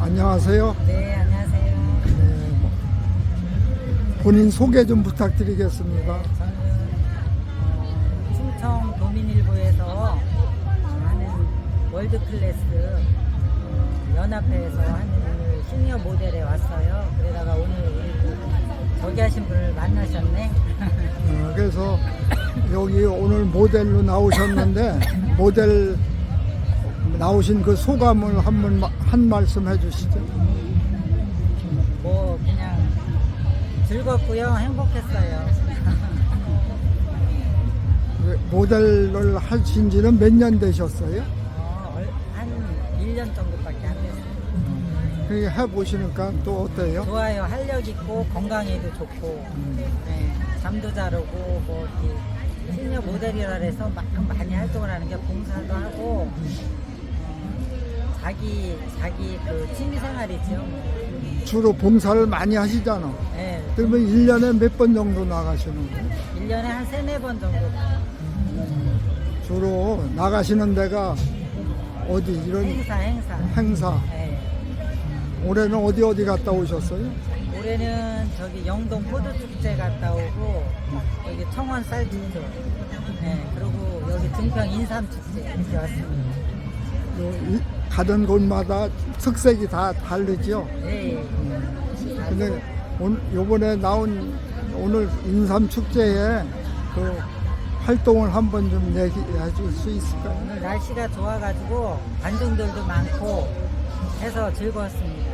안녕하세요. 네, 안녕하세요. 네, 본인 소개 좀 부탁드리겠습니다. 저는 어, 충청 도민일보에서 하는 월드 클래스 어, 연합회에서 하는 오늘 시니어 모델에 왔어요. 그러다가 오늘 우리 그 저기 하신 분을 만나셨네. 어, 그래서 여기 오늘 모델로 나오셨는데 모델 나오신 그 소감을 한번 마- 한 말씀 해주시죠. 뭐 그냥 즐겁고요, 행복했어요. 그 모델을 하신 지는 몇 년 되셨어요? 어, 얼- 한 1년 정도밖에 안 됐어요. 그게 해보시니까 또 어때요? 좋아요. 활력 있고 건강에도 좋고 네, 잠도 잘 오고 뭐 이렇게 시니어 모델이라 해서 막 많이 활동을 하는 게 봉사도 하고 어, 자기 자기 그 취미 생활이죠. 주로 봉사를 많이 하시잖아. 네, 그러면 1년에 몇 번 정도 나가시는 거예요? 1년에 한 세네 번 정도 주로 나가시는 데가 어디 이런 행사 행사. 행사 네. 올해는 어디 어디 갔다 오셨어요? 올해는 저기 영동 포도 축제 갔다 오고 여기 청원 쌀 축제. 네, 그리고 여기 등평 인삼 축제 이렇게 왔습니다. 요 이- 가던 곳마다 특색이 다 다르죠. 네. 근데 요번에 나온 오늘 인삼 축제에 그 활동을 한번 좀 얘기해 줄 수 있을까요? 오늘 날씨가 좋아가지고 관중들도 많고 해서 즐거웠습니다.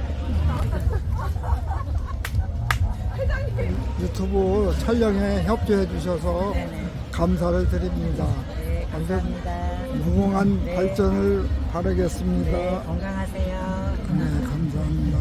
유튜브 촬영에 협조해 주셔서 네네. 감사를 드립니다. 감사합니다. 무궁한 네. 발전을 바라겠습니다. 네, 건강하세요. 네, 감사합니다.